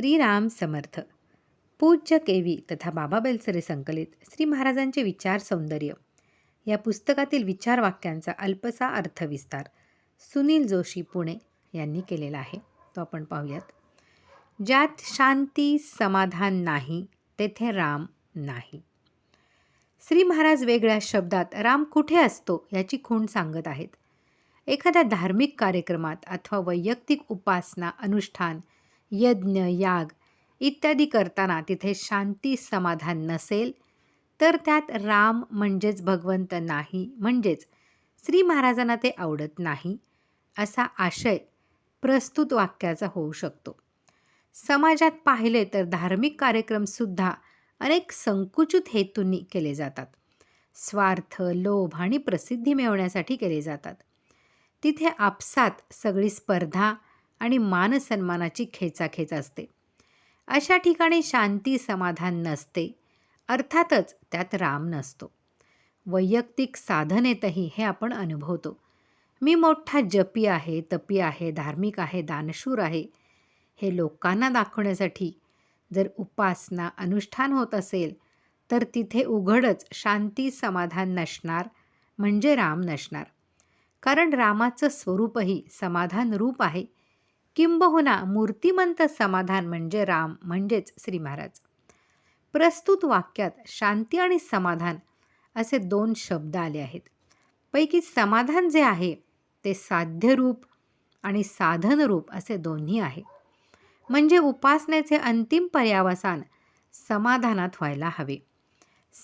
श्रीराम समर्थ. पूज्य केवी तथा बाबा बेलसरे संकलित श्री महाराजांचे विचार सौंदर्य. या पुस्तकातील विचार वाक्यांचा अल्पसा अर्थविस्तार सुनील जोशी पुणे यांनी केलेला आहे. तो आपण पाहूयात. ज्यात शांती समाधान नाही तेथे राम नाही. श्री महाराज वेगळ्या शब्दात राम कुठे असतो याची खूण सांगत आहेत. एखाद्या धार्मिक कार्यक्रमात अथवा वैयक्तिक उपासना अनुष्ठान यज्ञ याग इत्यादी करताना तिथे शांती समाधान नसेल तर त्यात राम म्हणजेच भगवंत नाही म्हणजेच श्री महाराजांना ते आवडत नाही असा आशय प्रस्तुत वाक्याचा होऊ शकतो. समाजात पाहिले तर धार्मिक कार्यक्रमसुद्धा अनेक संकुचित हेतूंनी केले जातात. स्वार्थ लोभ आणि प्रसिद्धी मिळवण्यासाठी केले जातात. तिथे आपसात सगळी स्पर्धा आणि मानसन्मानाची खेचाखेच असते. अशा ठिकाणी शांती समाधान नसते. अर्थातच त्यात राम नसतो. वैयक्तिक साधनेतही हे आपण अनुभवतो. मी मोठा जपी आहे तपी आहे धार्मिक आहे दानशूर आहे. हे लोकांना दाखवण्यासाठी जर उपासना अनुष्ठान होत असेल तर तिथे उघडच शांती समाधान नसणार म्हणजे राम नसणार. कारण रामाचं स्वरूपही समाधान रूप आहे. किंबहुना हो मूर्तिमंत समाधान म्हणजे राम म्हणजेच श्री महाराज. प्रस्तुत वाक्यात शांती आणि समाधान असे दोन शब्द आले आहेत. पैकी समाधान जे आहे ते साध्यरूप आणि साधनरूप असे दोन्ही आहे. म्हणजे उपासनेचे अंतिम पर्यावसान समाधानात व्हायला हवे.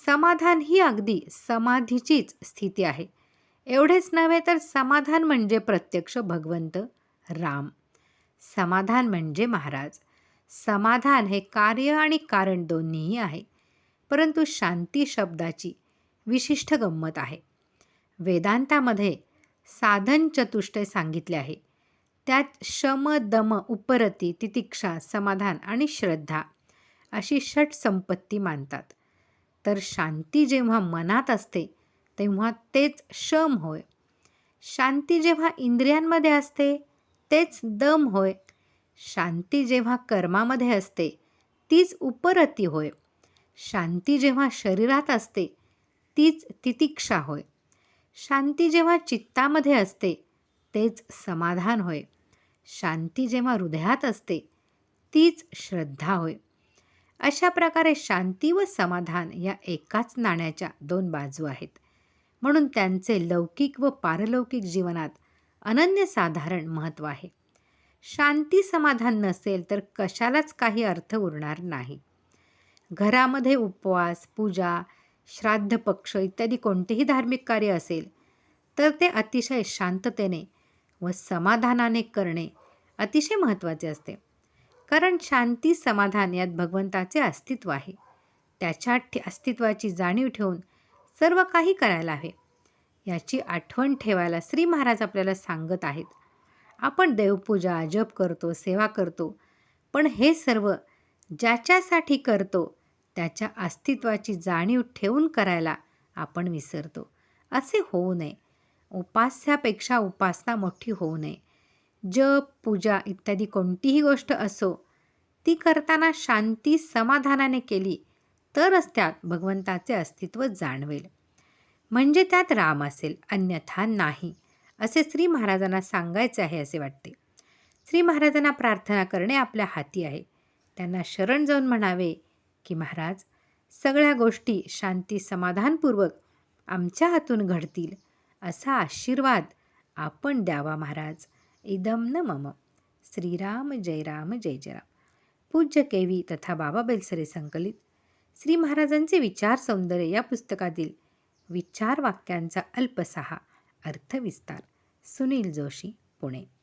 समाधान ही अगदी समाधीचीच स्थिती आहे. एवढेच नव्हे तर समाधान म्हणजे प्रत्यक्ष भगवंत राम. समाधान म्हणजे महाराज. समाधान हे कार्य आणि कारण दोन्हीही आहे. परंतु शांती शब्दाची विशिष्ट गंमत आहे. वेदांतामध्ये साधन चतुष्टय सांगितले आहे. त्यात शम दम उपरती तितिक्षा समाधान आणि श्रद्धा अशी षट संपत्ती मानतात. तर शांती जेव्हा मनात असते तेव्हा तेच शम होय. शांती जेव्हा इंद्रियांमध्ये असते तेच दम होय. शांती जेव्हा कर्मामध्ये असते तीच उपरती होय. शांती जेव्हा शरीरात असते तीच तितिक्षा होय. शांती जेव्हा चित्तामध्ये असते तेच समाधान होय. शांती जेव्हा हृदयात असते तीच श्रद्धा होय. अशा प्रकारे शांती व समाधान या एकाच नाण्याच्या दोन बाजू आहेत. म्हणून त्यांचे लौकिक व पारलौकिक जीवनात अनन्यसाधारण महत्त्व आहे. शांती समाधान नसेल तर कशालाच काही अर्थ उरणार नाही. घरामध्ये उपवास पूजा श्राद्ध पक्ष इत्यादी कोणतेही धार्मिक कार्य असेल तर ते अतिशय शांततेने व समाधानाने करणे अतिशय महत्त्वाचे असते. कारण शांती समाधान यात भगवंताचे अस्तित्व आहे. त्याच्या अस्तित्वाची जाणीव ठेवून सर्व काही करायला हवे. याची आठवण ठेवायला श्री महाराज आपल्याला सांगत आहेत. आपण देवपूजा जप करतो सेवा करतो पण हे सर्व ज्याच्यासाठी करतो त्याच्या अस्तित्वाची जाणीव ठेवून करायला आपण विसरतो. असे होऊ नये. उपास्यापेक्षा उपासना मोठी होऊ नये. जप पूजा इत्यादी कोणतीही गोष्ट असो ती करताना शांती समाधानाने केली तरच त्यात भगवंताचे अस्तित्व जाणवेल. म्हणजे त्यात राम असेल अन्यथा नाही असे श्री महाराजांना सांगायचे आहे असे वाटते. श्री महाराजांना प्रार्थना करणे आपल्या हाती आहे. त्यांना शरण जाऊन म्हणावे की महाराज सगळ्या गोष्टी शांती समाधानपूर्वक आमच्या हातून घडतील असा आशीर्वाद आपण द्यावा महाराज. इदम न मम. श्रीराम जय राम जय जय राम. पूज्य केवी तथा बाबा बेलसरे संकलित. श्री महाराजांचे विचार सौंदर्य या पुस्तकातील विचार वाक्यांचा अल्पसहा अर्थविस्तार. सुनील जोशी पुणे.